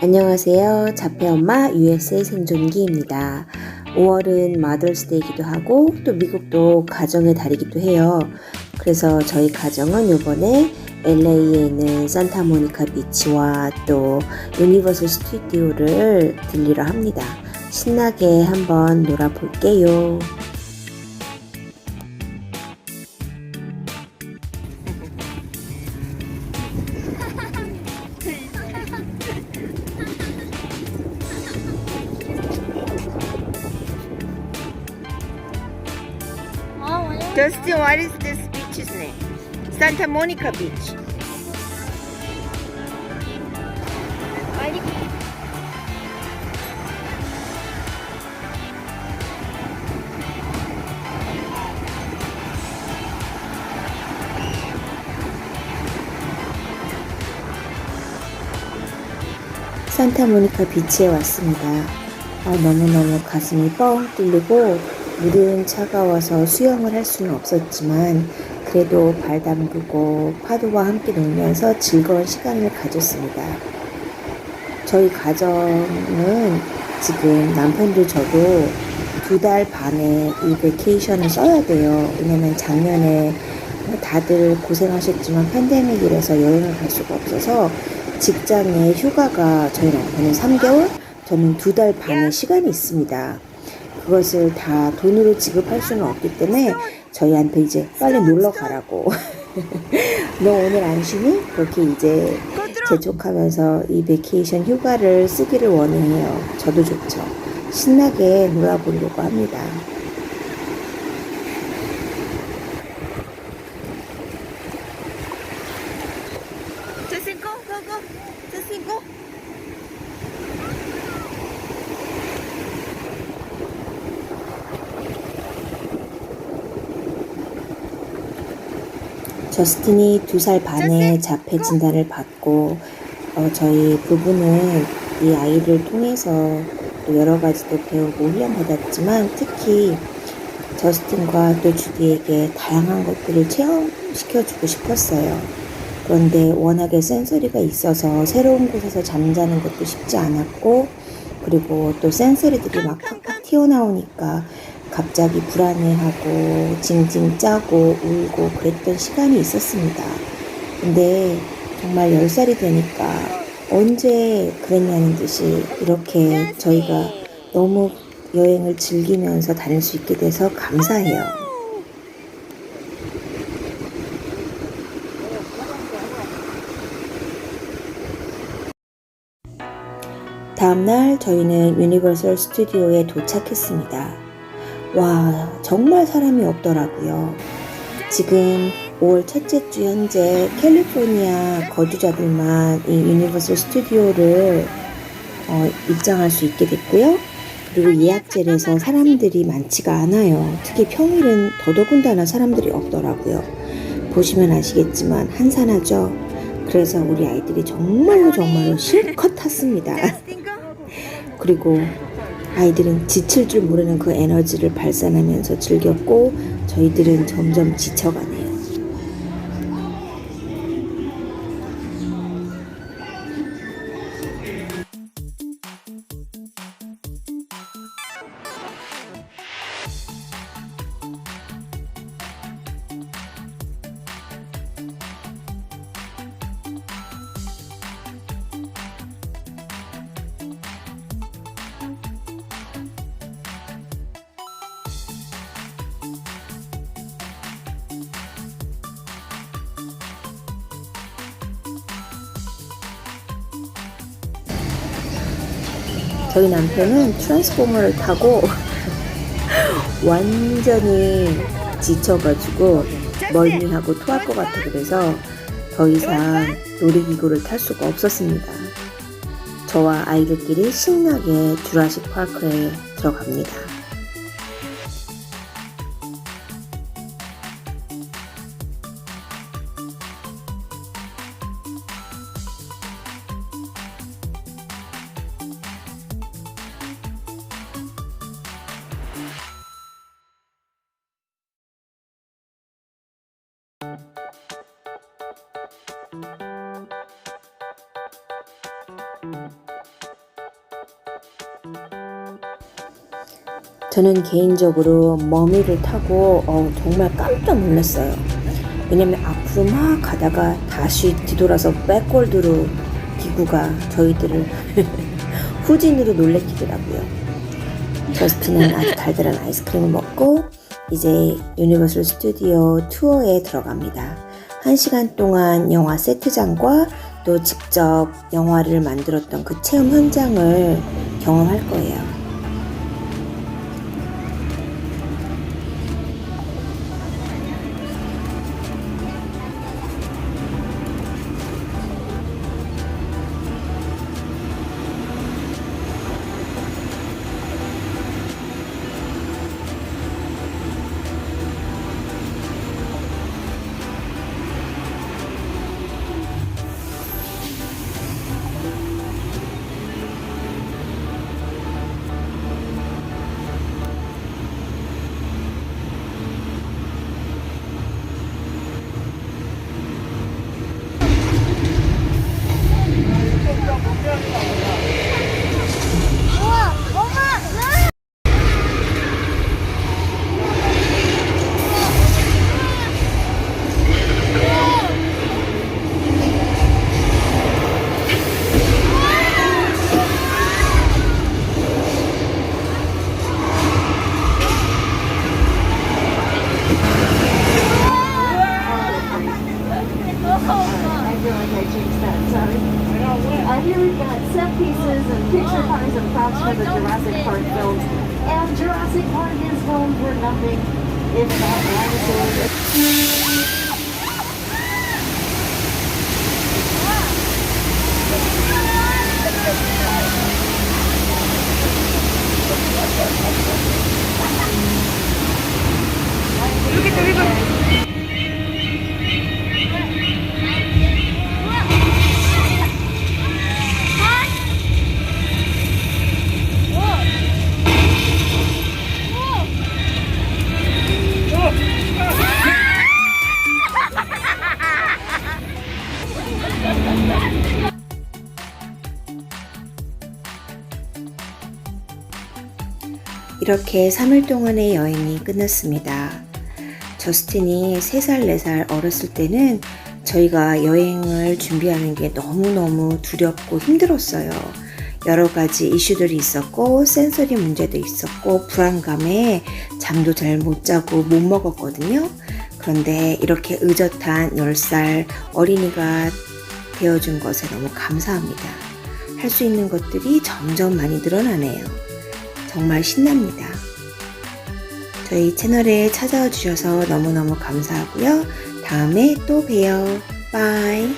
안녕하세요. 자폐엄마 USA 생존기입니다. 5월은 마더스데이기도 하고 또 미국도 가정의 달이기도 해요. 그래서 저희 가정은 요번에 LA에 있는 산타모니카 비치와 또 유니버설 스튜디오를 들리러 합니다. 신나게 한번 놀아볼게요. Dustin, what is this beach's name? Santa Monica Beach. 산타모니카 비치에 왔습니다. 아, 너무너무 가슴이 뻥 뚫리고 물은 차가워서 수영을 할 수는 없었지만 그래도 발 담그고 파도와 함께 놀면서 즐거운 시간을 가졌습니다. 저희 가정은 지금 남편도 저도 두 달 반에 이 베케이션을 써야 돼요. 왜냐면 작년에 다들 고생하셨지만 팬데믹이라서 여행을 갈 수가 없어서 직장에 휴가가 저희 남편은 3개월, 저는 두 달 반의 시간이 있습니다. 그것을 다 돈으로 지급할 수는 없기 때문에 저희한테 이제 빨리 놀러 가라고. 너 오늘 안 쉬니? 그렇게 이제 재촉하면서 이 베케이션 휴가를 쓰기를 원해요. 저도 좋죠. 신나게 놀아보려고 합니다. 저스틴이 두 살 반에 자폐 진단을 받고 어, 저희 부부는 이 아이를 통해서 또 여러 가지도 배우고 훈련받았지만 특히 저스틴과 또 주디에게 다양한 것들을 체험시켜주고 싶었어요. 그런데 워낙에 센서리가 있어서 새로운 곳에서 잠자는 것도 쉽지 않았고 그리고 또 센서리들이 막 팍팍 튀어나오니까 갑자기 불안해하고 징징 짜고 울고 그랬던 시간이 있었습니다. 근데 정말 10살이 되니까 언제 그랬냐는 듯이 이렇게 저희가 너무 여행을 즐기면서 다닐 수 있게 돼서 감사해요. 다음날 저희는 유니버설 스튜디오에 도착했습니다. 와, 정말 사람이 없더라고요. 지금 5월 첫째 주 현재 캘리포니아 거주자들만 이 유니버설 스튜디오를 어, 입장할 수 있게 됐고요. 그리고 예약제라서 사람들이 많지가 않아요. 특히 평일은 더더군다나 사람들이 없더라고요. 보시면 아시겠지만 한산하죠. 그래서 우리 아이들이 정말로 정말로 실컷 탔습니다. 그리고 아이들은 지칠 줄 모르는 그 에너지를 발산하면서 즐겼고 저희들은 점점 지쳐가네요. 저희 남편은 트랜스포머를 타고 완전히 지쳐가지고 멀미하고 토할 것 같아 그래서 더 이상 놀이기구를 탈 수가 없었습니다. 저와 아이들끼리 신나게 주라식 파크에 들어갑니다. 저는 개인적으로 머미를 타고 어, 정말 깜짝 놀랐어요. 왜냐면 앞으로 막 가다가 다시 뒤돌아서 백골드로 기구가 저희들을 후진으로 놀래키더라고요. 저스틴은 아주 달달한 아이스크림을 먹고 이제 유니버설 스튜디오 투어에 들어갑니다. 한 시간 동안 영화 세트장과 또 직접 영화를 만들었던 그 체험 현장을 경험할 거예요. And picture cards and props for the Jurassic Park films. And Jurassic Park is home for nothing if not dinosaurs. 이렇게 3일 동안의 여행이 끝났습니다. 저스틴이 3살, 4살 어렸을 때는 저희가 여행을 준비하는 게 너무너무 두렵고 힘들었어요. 여러 가지 이슈들이 있었고, 센서리 문제도 있었고, 불안감에 잠도 잘 못 자고 못 먹었거든요. 그런데 이렇게 의젓한 10살 어린이가 되어준 것에 너무 감사합니다. 할 수 있는 것들이 점점 많이 늘어나네요. 정말 신납니다. 저희 채널에 찾아와 주셔서 너무너무 감사하고요. 다음에 또 봬요. 바이.